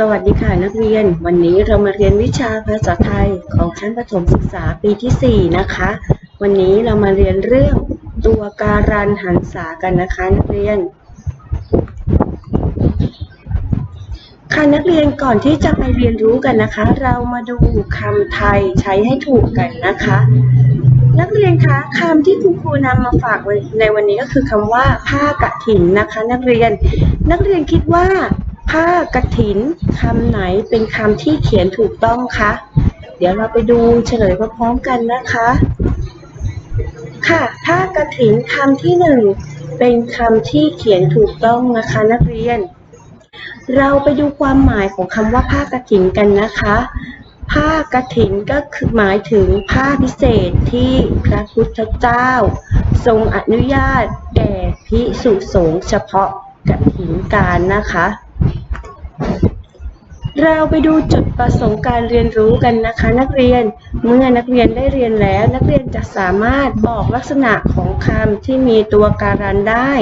สวัสดีค่ะนักเรียน วันนี้เรามาเรียนวิชาภาษาไทยของชั้นประถมศึกษาปีที่ 4 นะคะ วันนี้เรามาเรียนเรื่องตัวการันหันษากันนะคะนักเรียน ค่ะนักเรียนก่อนที่จะไปเรียนรู้กันนะคะ เรามาดูคำไทยใช้ให้ถูกกันนะคะ นักเรียนคะคำที่คุณครูนำมาฝากในวันนี้ก็คือคำว่าผ้ากฐินนะคะ นักเรียน นักเรียนคิดว่า ผ้ากฐินคำไหนเป็นคำที่เขียนถูกต้องคะ เดี๋ยวเราไปดูเฉลยพร้อมๆกันนะคะ ค่ะผ้ากฐินคำที่หนึ่งเป็นคำที่เขียนถูกต้องนะคะนักเรียน เราไปดูความหมายของคำว่าผ้ากฐินกันนะคะ ผ้ากฐินก็คือหมายถึงผ้าพิเศษที่พระพุทธเจ้า ทรงอนุญาตแก่ภิกษุสงฆ์เฉพาะกฐินการนะคะ เราไปดูจุดประสงค์การเรียนรู้กันนะคะ นักเรียน เมื่อนักเรียนได้เรียนแล้ว นักเรียนจะสามารถบอกลักษณะของคำที่มีตัวการันได้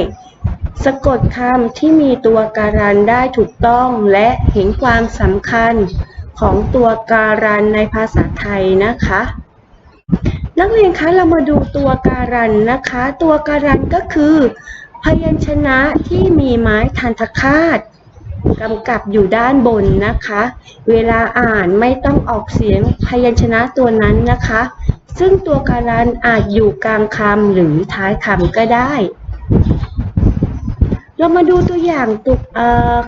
สะกดคำที่มีตัวการันได้ถูกต้องและเห็นความสำคัญของตัวการันในภาษาไทยนะคะ นักเรียนคะเรามาดูตัวการันนะคะ ตัวการันก็คือ พยัญชนะที่มีไม้ทันทคาต กำกับอยู่ด้านบนนะคะ เวลาอ่านไม่ต้องออกเสียงพยัญชนะตัวนั้นนะคะ ซึ่งตัวการันอาจอยู่กลางคำหรือท้ายคำก็ได้ เรามาดูตัวอย่างตุก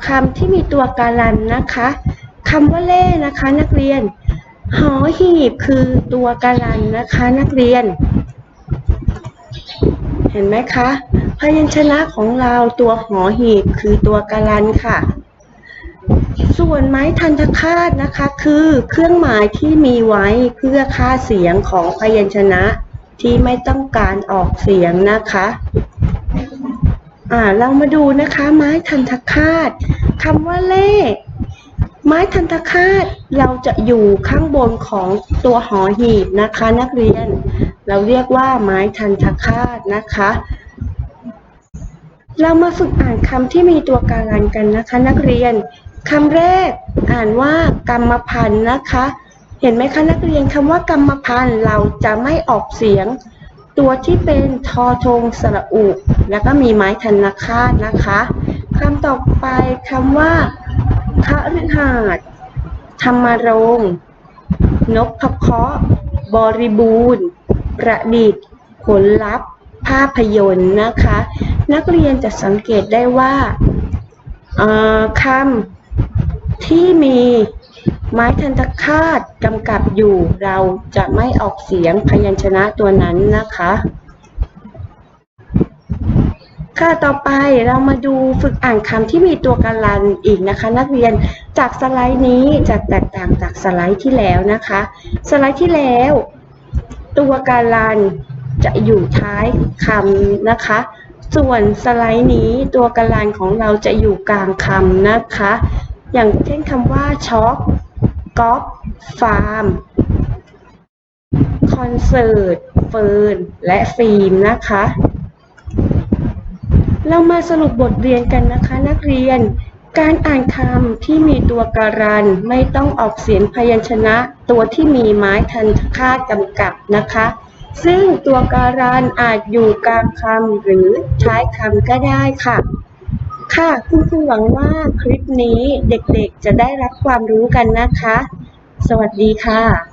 คำที่มีตัวการันนะคะคำว่าเล่นะคะนักเรียน หอหีบคือตัวการันนะคะนักเรียน เห็นไหมคะพยัญชนะของเราตัวหอหีบคือตัวการันค่ะ ส่วนไม้ทันทคาตนะคะคือเครื่องหมายที่มีไว้เพื่อค่าเสียงของพยัญชนะที่ไม่ต้องการออกเสียงนะคะอ่าเรามาดูนะคะ ไม้ทันทคาตคำว่าเล่ไม้ทันตคาตเราจะอยู่ข้างบนของตัวหอหีบนะคะ นักเรียน เราเรียกว่าไม้ทันตคาตนะคะ เรามาฝึกอ่านคำที่มีตัวการันกันนะคะ นักเรียน คำแรกอ่านว่ากรรมพันธ์นะคะ เห็นไหมคะนักเรียนคำว่ากรรมพันธ์เราจะไม่ออกเสียง ตัวที่เป็นทอทงสระอุ แล้วก็มีไม้ทันคาตนะคะคำต่อไปคำว่าคฤหาสน์ธรรมรงค์นพเคาะบริบูรณ์ ประดิษฐ์ ผลลัพธ์ภาพยนตร์นะคะ นักเรียนจะสังเกตได้ว่าคำ ที่มีไม้ทันตคาตกำกับอยู่เราจะไม่ออกเสียงพยัญชนะตัวนั้นนะคะ ค่ะต่อไปเรามาดูฝึกอ่านคำที่มีตัวการันอีกนะคะ นักเรียนจากสไลด์นี้จะแตกต่างจากสไลด์ที่แล้วนะคะ สไลด์ที่แล้ว ตัวการันจะอยู่ท้ายคำนะคะ ส่วนสไลด์นี้ตัวการันของเราจะอยู่กลางคำนะคะ อย่างเช่นคำว่าช็อปก๊อปฟาร์มคอนเสิร์ตเฟิร์นและฟิล์มนะคะ เรามาสรุปบทเรียนกันนะคะนักเรียน การอ่านคำที่มีตัวการัน ไม่ต้องออกเสียงพยัญชนะตัวที่มีไม้ทันค่ากำกับนะคะ ซึ่งตัวการันอาจอยู่กลางคำหรือท้ายคำก็ได้ค่ะ ค่ะคุณครูหวังว่าคลิปนี้เด็กๆจะได้รับความรู้กันนะคะ สวัสดีค่ะ